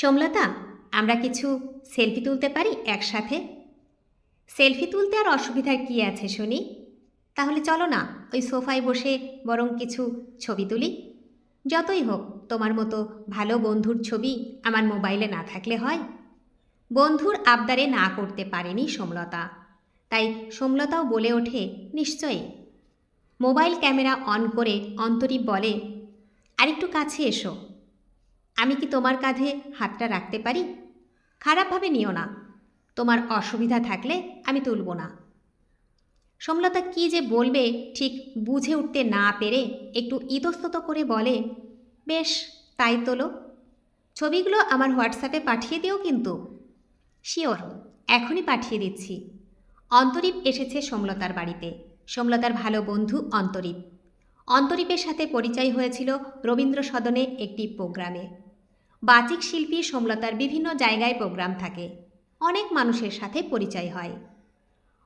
সোমলতা, আমরা কিছু সেলফি তুলতে পারি একসাথে? সেলফি তুলতে আর অসুবিধার কি আছে শুনি? তাহলে চলো না, ওই সোফায় বসে বরং কিছু ছবি তুলি। যতই হোক, তোমার মতো ভালো বন্ধুর ছবি আমার মোবাইলে না থাকলে হয়। বন্ধুর আবদারে না করতে পারেনি সোমলতা। তাই সোমলতাও বলে ওঠে, নিশ্চয়ই। মোবাইল ক্যামেরা অন করে অন্তরীপ বলে, আরেকটু কাছে এসো। আমি কি তোমার কাঁধে হাতটা রাখতে পারি? খারাপভাবে নিও না। তোমার অসুবিধা থাকলে আমি তুলব না। সমলতা কি যে বলবে ঠিক বুঝে উঠতে না পেরে একটু ইতস্তত করে বলে, বেশ, তাই তোলো। ছবিগুলো আমার হোয়াটসঅ্যাপে পাঠিয়ে দিও কিন্তু। শিওর, এখনই পাঠিয়ে দিচ্ছি। অন্তরীপ এসেছে সমলতার বাড়িতে। সমলতার ভালো বন্ধু অন্তরীপ। অন্তরীপের সাথে পরিচয় হয়েছিল রবীন্দ্র সদনে একটি প্রোগ্রামে। বাচিক শিল্পী সমলতার বিভিন্ন জায়গায় প্রোগ্রাম থাকে। অনেক মানুষের সাথে পরিচয় হয়।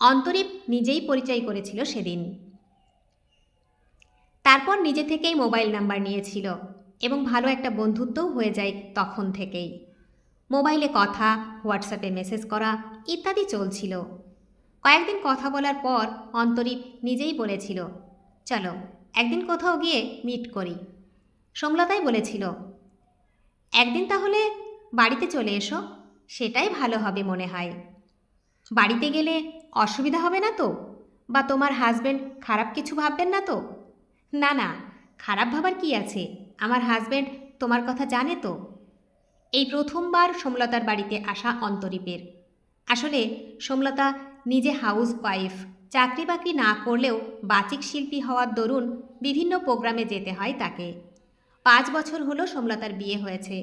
অন্তরীপ নিজেই পরিচয় করেছিল সেদিন। তারপর নিজে থেকেই মোবাইল নাম্বার নিয়েছিল এবং ভালো একটা বন্ধুত্বও হয়ে যায় তখন থেকেই। মোবাইলে কথা, হোয়াটসঅ্যাপে মেসেজ করা ইত্যাদি চলছিল। কয়েকদিন কথা বলার পর অন্তরীপ নিজেই বলেছিল, চলো, একদিন কোথাও গিয়ে মিট করি। সমলতাই বলেছিল একদিন তাহলে বাড়িতে চলে এসো, সেটাই ভালো হবে মনে হয়। বাড়িতে গেলে অসুবিধা হবে না তো? বা তোমার হাজবেন্ড খারাপ কিছু ভাববেন না তো? না না, খারাপ ভাবার কি আছে? আমার হাজবেন্ড তোমার কথা জানে তো? এই প্রথমবার সমলতার বাড়িতে আসা অন্তরীপের। আসলে সমলতা নিজে হাউস ওয়াইফ চাকরি বাকরি না করলেও বাচিক শিল্পী হওয়ার দরুন বিভিন্ন প্রোগ্রামে যেতে হয় তাকে। পাঁচ বছর হলো সমলতার বিয়ে হয়েছে।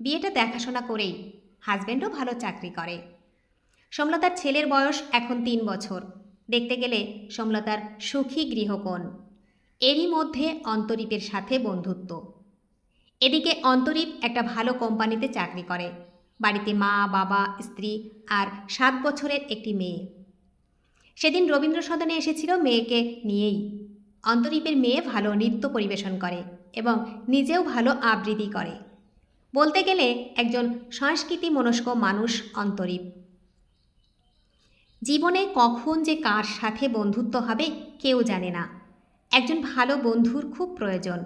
বিয়েটা দেখাশোনা করেই হাজব্যান্ডও ভালো চাকরি করে। সমলতার ছেলের বয়স এখন তিন বছর। দেখতে গেলে সমলতার সুখী গৃহকোণ। এরই মধ্যে অন্তরীপের সাথে বন্ধুত্ব। এদিকে অন্তরীপ একটা ভালো কোম্পানিতে চাকরি করে। বাড়িতে মা, বাবা, স্ত্রী আর সাত বছরের একটি মেয়ে। সেদিন রবীন্দ্র সদনে এসেছিল মেয়েকে নিয়েই। অন্তরীপের মেয়ে ভালো নৃত্য পরিবেশন করে। এবং নিজেও ভালো আবৃত্তি করে। বলতে গেলে একজন সংস্কৃতি মনস্ক মানুষ অন্তরীপ। জীবনে কখন যে কার সাথে বন্ধুত্ব হবে কেউ জানে না। একজন ভালো বন্ধুর খুব প্রয়োজন।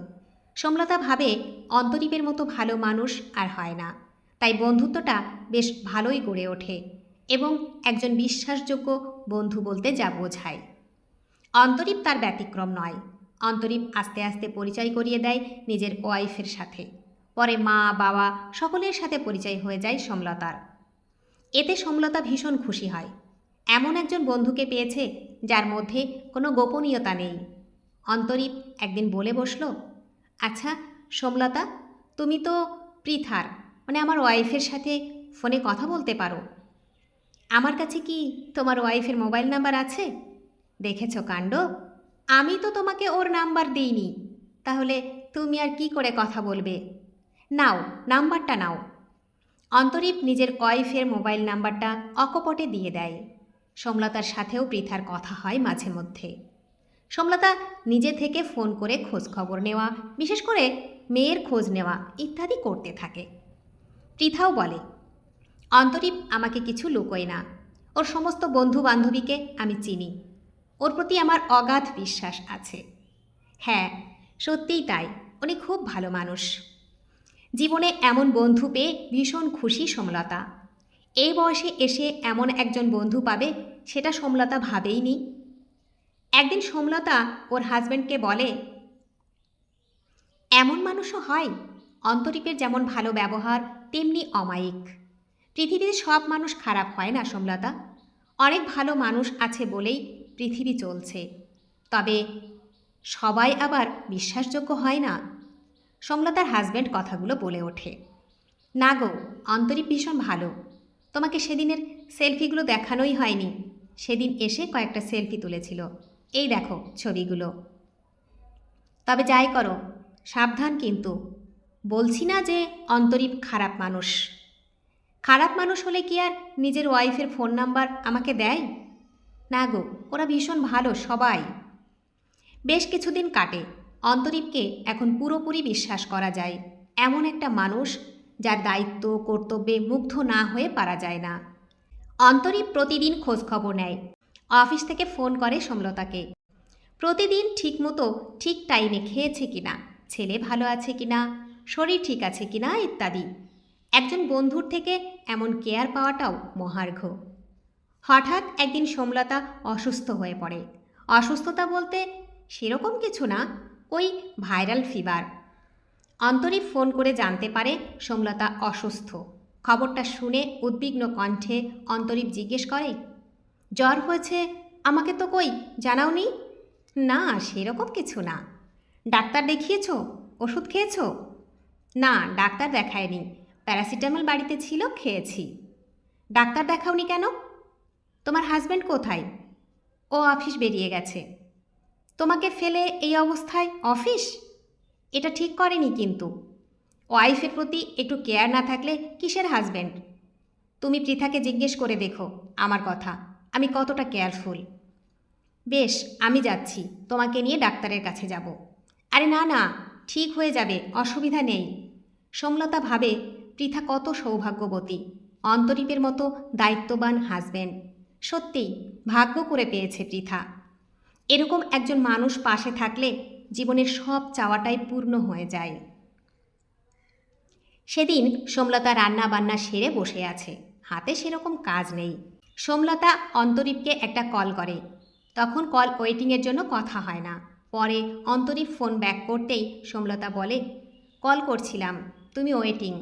সমলতা ভাবে অন্তরীপের মতো ভালো মানুষ আর হয় না। তাই বন্ধুত্বটা বেশ ভালোই গড়ে ওঠে এবং একজন বিশ্বাসযোগ্য বন্ধু বলতে যা বোঝায়। অন্তরীপ তার ব্যতিক্রম নয়। অন্তরীপ আস্তে আস্তে পরিচয় করিয়ে দেয় নিজের ওয়াইফের সাথে। পরে মা, বাবা সকলের সাথে পরিচয় হয়ে যায় সমলতার। এতে সমলতা ভীষণ খুশি হয়। এমন একজন বন্ধুকে পেয়েছে যার মধ্যে কোনো গোপনীয়তা নেই। অন্তরীপ একদিন বলে বসল আচ্ছা সমলতা, তুমি তো পৃথার মানে আমার ওয়াইফের সাথে ফোনে কথা বলতে পারো। আমার কাছে কি তোমার ওয়াইফের মোবাইল নাম্বার আছে? দেখেছ কাণ্ড? আমি তো তোমাকে ওর নাম্বার দিইনি। তাহলে তুমি আর কি করে কথা বলবে? নাও, নাম্বারটা নাও। অন্তরীপ নিজের ওয়াইফের মোবাইল নাম্বারটা অকপটে দিয়ে দেয়। সমলতার সাথেও পৃথার কথা হয় মাঝে মধ্যে। সমলতা নিজে থেকে ফোন করে খোঁজ খবর নেওয়া, বিশেষ করে মেয়ের খোঁজ নেওয়া ইত্যাদি করতে থাকে। পৃথাও বলে, অন্তরীপ আমাকে কিছু লুকোয় না। ওর সমস্ত বন্ধু বান্ধবীকে আমি চিনি। ওর প্রতি আমার অগাধ বিশ্বাস আছে। হ্যাঁ সত্যিই তাই। উনি খুব ভালো মানুষ। জীবনে এমন বন্ধু পেয়ে ভীষণ খুশি সমলতা। এই বয়সে এসে এমন একজন বন্ধু পাবে, সেটা সমলতা ভাবেইনি। একদিন সমলতা ওর হাজব্যান্ডকে বলে, এমন মানুষও হয়, অন্তরীপের যেমন ভালো ব্যবহার, তেমনি অমায়িক। পৃথিবীতে সব মানুষ খারাপ, হয় না সমলতা? অনেক ভালো মানুষ আছে বলেই পৃথিবী চলছে। তবে সবাই আবার বিশ্বাসযোগ্য হয় না? সমলতার হাজব্যান্ড কথাগুলো বলে ওঠে। না গো, অন্তরীপ ভীষণ ভালো। তোমাকে সেদিনের সেলফিগুলো দেখানোই হয়নি। সেদিন এসে কয়েকটা সেলফি তুলেছিল। এই দেখো ছবিগুলো। তবে যাই করো, সাবধান কিন্তু। বলছি না যে অন্তরীপ খারাপ মানুষ। খারাপ মানুষ হলে কি আর নিজের ওয়াইফের ফোন নাম্বার আমাকে দেয়? না গো, ওরা ভীষণ ভালো সবাই। বেশ কিছুদিন কাটে। অন্তরীপকে এখন পুরোপুরি বিশ্বাস করা যায়। এমন একটা মানুষ যার দায়িত্ব, কর্তব্যে মুগ্ধ না হয়ে পারা যায় না। অন্তরীপ প্রতিদিন খোঁজখবর নেয়। অফিস থেকে ফোন করে সমলতাকে। প্রতিদিন ঠিকমতো ঠিক টাইমে খেয়েছে কিনা, ছেলে ভালো আছে কিনা, শরীর ঠিক আছে কিনা ইত্যাদি। একজন বন্ধুর থেকে এমন কেয়ার পাওয়াটাও মহার্ঘ। হঠাৎ একদিন সোমলতা অসুস্থ হয়ে পড়ে। অসুস্থতা বলতে সেরকম কিছু না, ওই ভাইরাল ফিভার। অন্তরীপ ফোন করে জানতে পারে সোমলতা অসুস্থ। খবরটা শুনে উদ্বিগ্ন কণ্ঠে অন্তরীপ জিজ্ঞেস করে, জ্বর হয়েছে, আমাকে তো কই, জানাওনি? না, সেরকম কিছু না। ডাক্তার দেখিয়েছ? ওষুধ খেয়েছ? না, ডাক্তার দেখায়নি। প্যারাসিটামল বাড়িতে ছিল, খেয়েছি। ডাক্তার দেখাওনি কেন? তোমার হাজব্যান্ড কোথায়? ও অফিস বেরিয়ে গেছে। তোমাকে ফেলে এই অবস্থায় অফিস এটা ঠিক করেনি কিন্তু। ওয়াইফের প্রতি একটু কেয়ার না থাকলে কিসের হাজব্যান্ড তুমি পৃথাকে জিজ্ঞেস করে দেখো আমার কথা। আমি কতটা কেয়ারফুল বেশ, আমি যাচ্ছি। তোমাকে নিয়ে ডাক্তারের কাছে যাব। আরে না না, ঠিক হয়ে যাবে, অসুবিধা নেই। সোমলতা ভাবে, পৃথা কত সৌভাগ্যবতী। অন্তরীপের মতো দায়িত্ববান হাজব্যান্ড সত্যিই ভাগ্য করে পেয়েছে পৃথা। এরকম একজন মানুষ পাশে থাকলে জীবনের সব চাওয়াটাই পূর্ণ হয়ে যায়। সেদিন সোমলতা রান্না বান্না সেরে বসে আছে, হাতে সেরকম কাজ নেই। সোমলতা অন্তরীপকে একটা কল করে। তখন কল ওয়েটিংয়ের জন্য কথা হয় না। পরে অন্তরীপ ফোন ব্যাক করতেই সোমলতা বলে, কল করছিলাম, তুমি ওয়েটিং।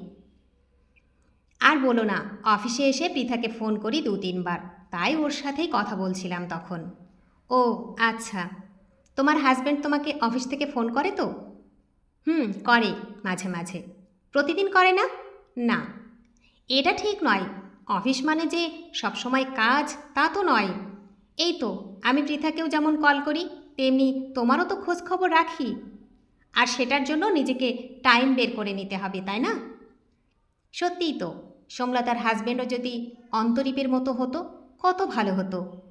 আর বলো না, অফিসে এসে পৃথাকে ফোন করি দু তিনবার তাই ওর সাথেই কথা বলছিলাম তখন। ও আচ্ছা। তোমার হাজব্যান্ড তোমাকে অফিস থেকে ফোন করে তো? হুম, করে, মাঝে মাঝে। প্রতিদিন করে না? না। এটা ঠিক নয়। অফিস মানে যে সবসময় কাজ, তা তো নয়। এই তো, আমি পৃথাকেও যেমন কল করি, তেমনি তোমারও তো খোঁজ খবর রাখি। আর সেটার জন্য নিজেকে টাইম বের করে নিতে হবে, তাই না? সত্যিই তো, সোমলতার হাজব্যান্ডও যদি অন্তরীপের মতো হতো কত ভালো হতো।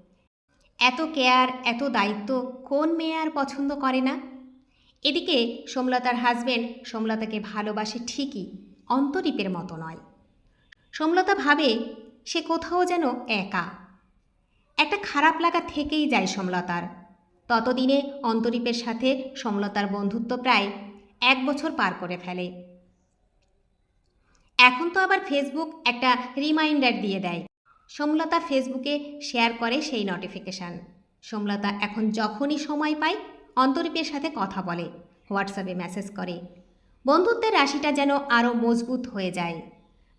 এত কেয়ার, এত দায়িত্ব কোন মেয়ে আর পছন্দ করে না? এদিকে সোমলতার হাজবেন্ড সোমলতাকে ভালোবাসে ঠিকই, অন্তরীপের মতো নয়। সোমলতা ভাবে সে কোথাও যেন একা। একটা খারাপ লাগা থেকেই যায় সোমলতার। ততদিনে অন্তরীপের সাথে সোমলতার বন্ধুত্ব প্রায় এক বছর পার করে ফেলে। এখন তো আবার ফেসবুক একটা রিমাইন্ডার দিয়ে দেয়। সোমলতা ফেসবুকে শেয়ার করে সেই নোটিফিকেশান সোমলতা এখন যখনই সময় পায়, অন্তরীপের সাথে কথা বলে হোয়াটসঅ্যাপে মেসেজ করে। বন্ধুত্বের রাশিটা যেন আরও মজবুত হয়ে যায়।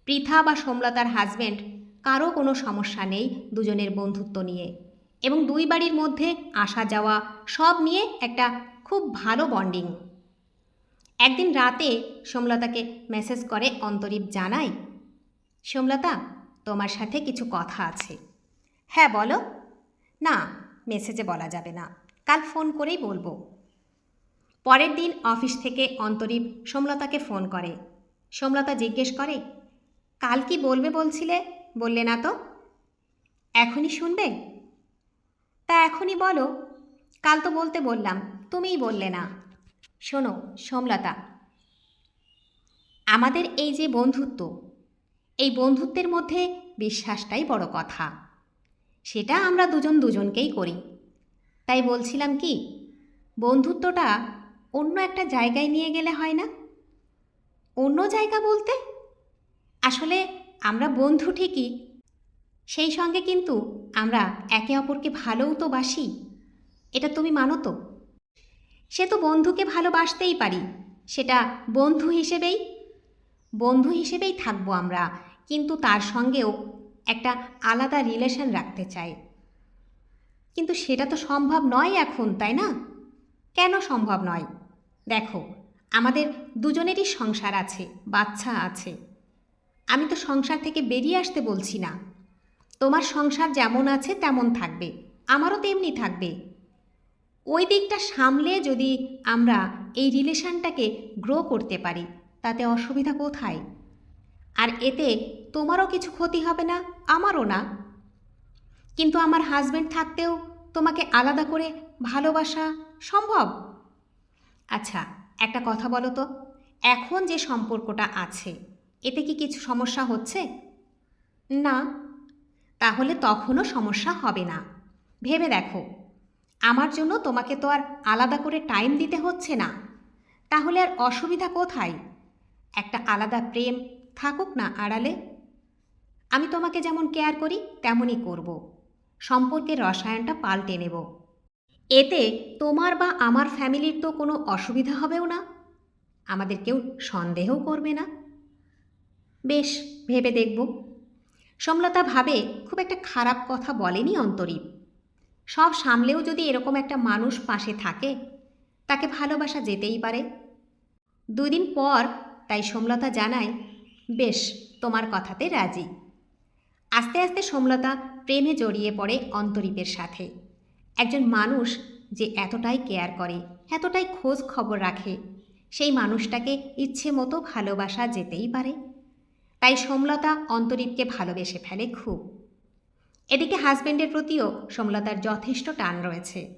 পৃথা বা সোমলতার হাজব্যান্ড কারও কোনো সমস্যা নেই দুজনের বন্ধুত্ব নিয়ে এবং দুই বাড়ির মধ্যে আসা যাওয়া সব নিয়ে একটা খুব ভালো বন্ডিং একদিন রাতে সোমলতাকে মেসেজ করে অন্তরীপ জানায়, সোমলতা তোমার সাথে কিছু কথা আছে। হ্যাঁ বলো। না, মেসেজে বলা যাবে না। কাল ফোন করেই বলব। পরের দিন অফিস থেকে অন্তরীপ সোমলতাকে ফোন করে। সোমলতা জিজ্ঞেস করে, কাল কি বলবে বলছিলে? বললে, না তো। এখনই শুনবে? তা এখনই বলো। কাল তো বলতে বললাম, তুমিই বললে না। শোনো, সোমলতা, আমাদের এই যে বন্ধুত্ব এই বন্ধুত্বের মধ্যে বিশ্বাসটাই বড় কথা। সেটা আমরা দুজন দুজনকেই করি। তাই বলছিলাম কি, বন্ধুত্বটা অন্য একটা জায়গায় নিয়ে গেলে হয় না? অন্য জায়গা বলতে? আসলে আমরা বন্ধু ঠিকই, সেই সঙ্গে কিন্তু আমরা একে অপরকে ভালোও তো বাসি, এটা তুমি মানো তো? সে তো বন্ধুকে ভালোবাসতেই পারি, সেটা বন্ধু হিসেবেই বন্ধু হিসেবেই থাকব আমরা, কিন্তু তার সঙ্গেও একটা আলাদা রিলেশন রাখতে চাই। কিন্তু সেটা তো সম্ভব নয় এখন, তাই না? কেন সম্ভব নয়? দেখো, আমাদের দুজনেরই সংসার আছে, বাচ্চা আছে। আমি তো সংসার থেকে বেরিয়ে আসতে বলছি না। তোমার সংসার যেমন আছে তেমন থাকবে, আমারও তেমনি থাকবে। ওই দিকটা সামলে যদি আমরা এই রিলেশনটাকে গ্রো করতে পারি তাতে অসুবিধা কোথায়? আর এতে তোমারও কিছু ক্ষতি হবে না, আমারও না। কিন্তু আমার হাজব্যান্ড থাকতেও তোমাকে আলাদা করে ভালোবাসা সম্ভব? আচ্ছা একটা কথা বলো তো, এখন যে সম্পর্কটা আছে, এতে কি কিছু সমস্যা হচ্ছে? না, তাহলে তখনও সমস্যা হবে না। ভেবে দেখো, আমার জন্য তোমাকে তো আর আলাদা করে টাইম দিতে হচ্ছে না। তাহলে আর অসুবিধা কোথায়? একটা আলাদা প্রেম থাকুক না আড়ালে। আমি তোমাকে যেমন কেয়ার করি, তেমনই করব। সম্পর্কের রসায়নটা পাল্টে নেব। এতে তোমার বা আমার ফ্যামিলির তো কোনো অসুবিধা হবেও না। আমাদের কেউ সন্দেহও করবে না। বেশ, ভেবে দেখব। সমলতা ভাবে খুব একটা খারাপ কথা বলেনি অন্তরীপ। সব সামলেও যদি এরকম একটা মানুষ পাশে থাকে, তাকে ভালোবাসা যেতেই পারে। দুদিন পর তাই সমলতা জানায়, বেশ, তোমার কথাতে রাজি। আস্তে আস্তে সমলতা প্রেমে জড়িয়ে পড়ে অন্তরীপের সাথে। একজন মানুষ যে এতটাই কেয়ার করে, এতটাই খোঁজ খবর রাখে, সেই মানুষটাকে ইচ্ছে মতো ভালোবাসা যেতেই পারে। তাই সমলতা অন্তরীপকে ভালোবেসে ফেলে খুব। এদিকে হাজবেন্ডের প্রতিও সমলতার যথেষ্ট টান রয়েছে।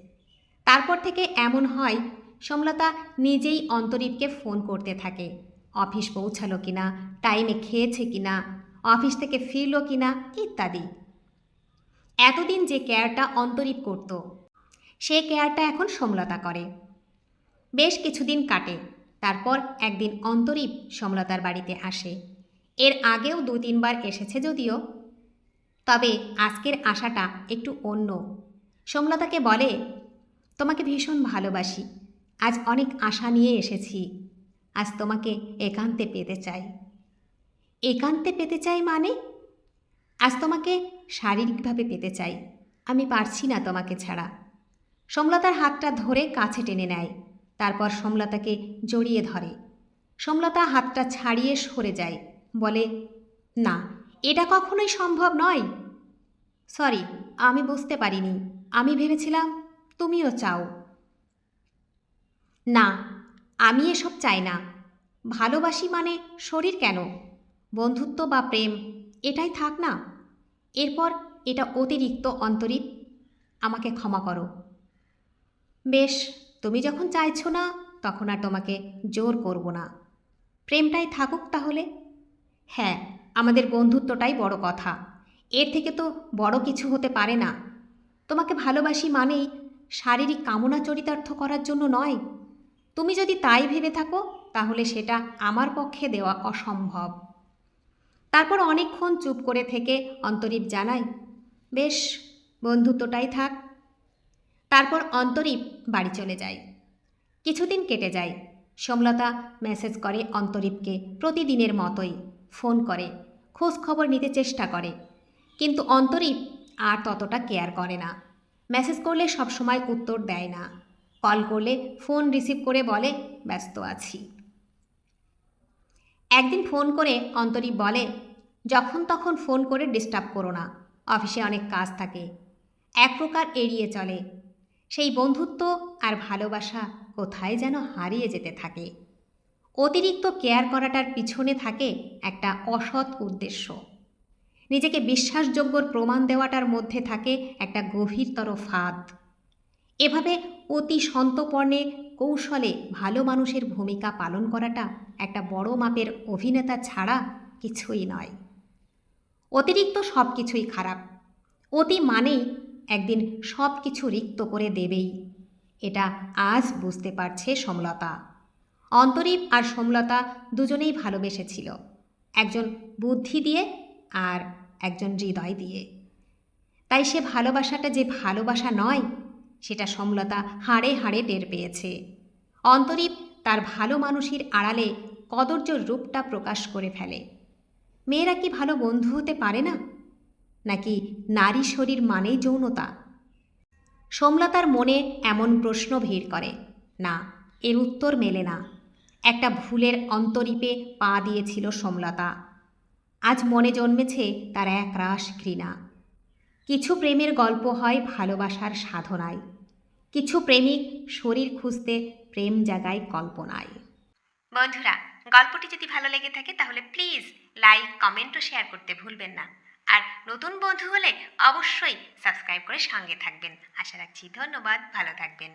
তারপর থেকে এমন হয়, সমলতা নিজেই অন্তরীপকে ফোন করতে থাকে। অফিস পৌঁছালো কিনা টাইমে খেয়েছে কিনা অফিস থেকে ফিরলো কিনা ইত্যাদি। এতদিন যে কেয়ারটা অন্তরীপ করত, সে কেয়ারটা এখন সমলতা করে। বেশ কিছুদিন কাটে, তারপর একদিন অন্তরীপ সমলতার বাড়িতে আসে। এর আগেও দু তিনবার এসেছে যদিও, তবে আজকের আশাটা একটু অন্য। সমলতাকে বলে, তোমাকে ভীষণ ভালোবাসি, আজ অনেক আশা নিয়ে এসেছি। আজ তোমাকে একান্তে পেতে চাই। একান্তে পেতে চাই মানে? আজ তোমাকে শারীরিকভাবে পেতে চাই। আমি পারছি না তোমাকে ছাড়া। সমলতার হাতটা ধরে কাছে টেনে নেয়, তারপর সমলতাকে জড়িয়ে ধরে। সমলতা হাতটা ছাড়িয়ে সরে যায়, বলে, না, এটা কখনোই সম্ভব নয়। সরি, আমি বুঝতে পারিনি। আমি ভেবেছিলাম তুমিও চাও। না আমি এসব চাই না। ভালোবাসি মানে শরীর কেন? বন্ধুত্ব বা প্রেম, এটাই থাক না। এরপর এটা অতিরিক্ত অন্তরীপ, আমাকে ক্ষমা করো। বেশ, তুমি যখন চাইছো না, তখন আর তোমাকে জোর করব না। প্রেমটাই থাকুক তাহলে। হ্যাঁ আমাদের বন্ধুত্বটাই বড় কথা। এর থেকে তো বড় কিছু হতে পারে না। তোমাকে ভালোবাসি মানেই শারীরিক কামনা চরিতার্থ করার জন্য নয় তুমি যদি তাই ভেবে থাকো, তাহলে সেটা আমার পক্ষে দেওয়া অসম্ভব। তারপর অনেকক্ষণ চুপ করে থেকে অন্তরীপ জানায়, বেশ, বন্ধুত্বটাই থাক। তারপর অন্তরীপ বাড়ি চলে যায়। কিছুদিন কেটে যায়। সমলতা মেসেজ করে অন্তরীপকে প্রতিদিনের মতোই, ফোন করে, খোঁজ খবর নিতে চেষ্টা করে। কিন্তু অন্তরীপ আর ততটা কেয়ার করে না। মেসেজ করলে সবসময় উত্তর দেয় না। কল করলে, ফোন রিসিভ করে বলে, ব্যস্ত আছি। একদিন ফোন করে অন্তরীপ বলে, যখন তখন ফোন করে ডিস্টার্ব করো না, অফিসে অনেক কাজ থাকে, এক প্রকার এড়িয়ে চলে। সেই বন্ধুত্ব আর ভালোবাসা কোথায় যেন হারিয়ে যেতে থাকে। অতিরিক্ত কেয়ার করাটার পিছনে থাকে একটা অসৎ উদ্দেশ্য। নিজেকে বিশ্বাসযোগ্যর প্রমাণ দেওয়াটার মধ্যে থাকে একটা গভীরতর ফাঁদ। এভাবে অতি সন্তপর্ণে কৌশলে ভালো মানুষের ভূমিকা পালন করাটা একটা বড় মাপের অভিনেতা ছাড়া কিছুই নয়। অতিরিক্ত সব কিছুই খারাপ। অতি মানেই একদিন সব কিছু রিক্ত করে দেবেই। এটা আজ বুঝতে পারছে সমলতা। অন্তরীপ আর সমলতা দুজনেই ভালোবেসেছিল। একজন বুদ্ধি দিয়ে আর একজন হৃদয় দিয়ে। তাই সে ভালোবাসাটা যে ভালোবাসা নয় সেটা সমলতা হাড়ে হাড়ে টের পেয়েছে। অন্তরীপ তার ভালো মানুষের আড়ালে কদর্য রূপটা প্রকাশ করে ফেলে। মেয়েরা কি ভালো বন্ধু হতে পারে না? নাকি নারী শরীর মানেই যৌনতা? সমলতার মনে এমন প্রশ্ন ভিড় করে। না, এর উত্তর মেলে না। একটা ভুলের অন্তরীপে পা দিয়েছিল সমলতা। আজ মনে জন্মেছে তার এক রাস ঘৃণা। কিছু প্রেমের গল্প হয় ভালোবাসার সাধনায়, কিছু প্রেমিক শরীর খুঁজতে প্রেম জাগায় কল্পনায়। বন্ধুরা, গল্পটি যদি ভালো লেগে থাকে তাহলে প্লিজ লাইক, কমেন্ট ও শেয়ার করতে ভুলবেন না। আর নতুন বন্ধু হলে অবশ্যই সাবস্ক্রাইব করে সঙ্গে থাকবেন। আশা রাখছি ধন্যবাদ, ভালো থাকবেন।